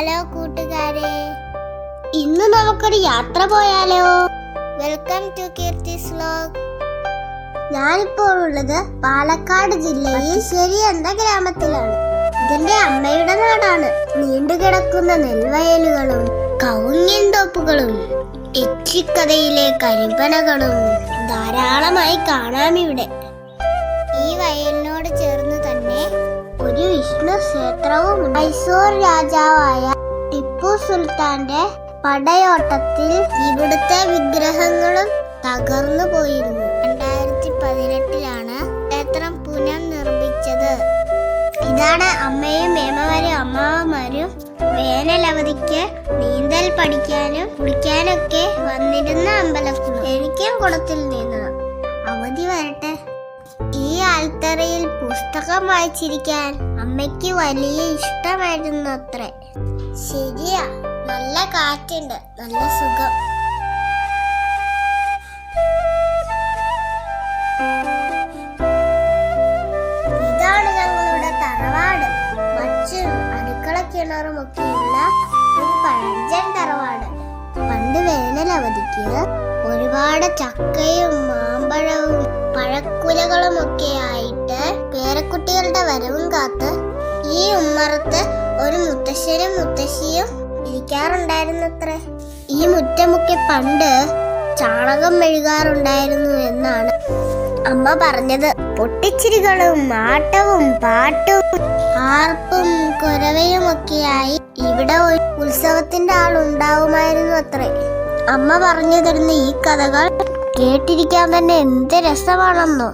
Hello കൂട്ടുകാരെ. ഇന്ന് നമുക്കൊരു യാത്ര പോയാലോ? വെൽക്കം ടു കീർത്തി സ്ലോക്ക് ഞാനിപ്പോൾ ഉള്ളത് പാലക്കാട് ജില്ലയിൽ ശരി എന്ന ഗ്രാമത്തിലാണ്. ഇതിന്റെ അമ്മയുടെ നാടാണ്. നീണ്ടുകിടക്കുന്ന നെൽവയലുകളും കവുങ്ങിൻ തോപ്പുകളും എച്ചിക്കഥയിലെ കരിമ്പനകളും ധാരാളമായി കാണാം ഇവിടെ. ഈ വയലിനോട് ചേർന്ന് തന്നെ ഒരു വിഷ്ണു ക്ഷേത്രവും. മൈസൂർ രാജാവായ ടിപ്പു സുൽത്താന്റെ പടയോട്ടത്തിൽ ഇവിടുത്തെ വിഗ്രഹങ്ങളും തകർന്നു പോയിരുന്നു. രണ്ടായിരത്തി പതിനെട്ടിലാണ് ക്ഷേത്രം പുനർനിർമ്മിച്ചത്. ഇതാണ് അമ്മയും മേമമാരും അമ്മാവന്മാരും വേനൽ അവധിക്ക് നീന്തൽ പഠിക്കാനും കുളിക്കാനൊക്കെ വന്നിരുന്ന അമ്പലക്കുളം. എനിക്കും കുളത്തിൽ നീന്തണം അവധി വരട്ടെ. ഈ ആൽത്തറയിൽ പുസ്തകം വായിച്ചിരിക്കാൻ അമ്മയ്ക്ക് വലിയ ഇഷ്ടമായിരുന്നു അത്രേ. ശരിയാ നല്ല കാറ്റുണ്ട് നല്ല സുഖം. ഇതാണ് ഞങ്ങളുടെ തറവാട്. മച്ചും അടുക്കള കിണറും ഒക്കെയുള്ള ഒരു പഴഞ്ചൻ തറവാട്. പണ്ട് വേനൽ അവധിക്ക് ഒരുപാട് ചക്കയും മാമ്പഴവും ഒക്കെ ആയിട്ട് പേരക്കുട്ടികളുടെ വരവും കാത്ത് ഈ ഉമ്മറത്ത് ഒരു മുത്തശ്ശനും മുത്തശ്ശിയും ഇരിക്കാറുണ്ടായിരുന്നത്രേ. ഈ മുറ്റമൊക്കെ പണ്ട് ചാണകം മെഴുകാറുണ്ടായിരുന്നു എന്നാണ് അമ്മ പറഞ്ഞത്. പൊട്ടിച്ചിരികളും ആട്ടവും പാട്ടും ആർപ്പും കുരവയും ഒക്കെയായി ഇവിടെ ഒരു ഉത്സവത്തിന്റെ ആൾ ഉണ്ടാവുമായിരുന്നു അത്രേ. അമ്മ പറഞ്ഞു തരുന്ന ഈ കഥകൾ കേട്ടിരിക്കാൻ തന്നെ എന്ത് രസമാണെന്നോ.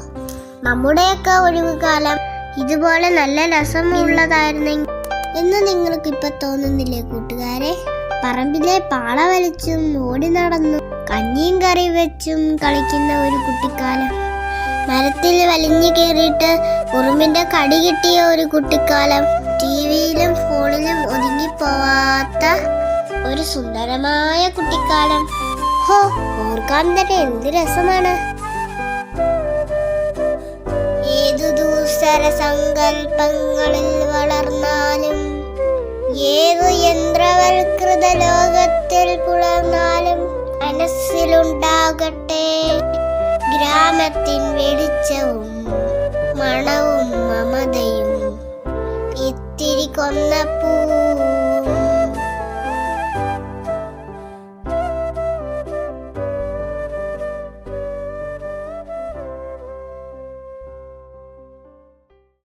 നമ്മുടെയൊക്കെ ഒഴിവുകാലം ഇതുപോലെ നല്ല രസമുള്ളതായിരുന്നെങ്കിൽ എന്ന് നിങ്ങൾക്ക് ഇപ്പൊ തോന്നുന്നില്ലേ കൂട്ടുകാരെ? പറമ്പിലെ പാള വലിച്ചും ഓടി നടന്നും കഞ്ഞിയും കറി വെച്ചും കളിക്കുന്ന ഒരു കുട്ടിക്കാലം. മരത്തിൽ വലിഞ്ഞു കയറിയിട്ട് ഉറുമ്പിന്റെ കടി കിട്ടിയ ഒരു കുട്ടിക്കാലം. ടിവിയിലും ഫോണിലും ഒതുങ്ങിപ്പോവാത്ത ഒരു സുന്ദരമായ കുട്ടിക്കാലം. ഹോ ഓർക്കാൻ തന്നെ എന്ത് രസമാണ്. സങ്കൽപ്പങ്ങളിൽ വളർന്നാലും ഏതു യന്ത്രവൽകൃത ലോകത്തിൽ പുലർന്നാലും മനസ്സിലുണ്ടാകട്ടെ. ഗ്രാമത്തിൻ വെളിച്ചവും മണവും മമതയും ഇത്തിരി കൊന്നപ്പൂ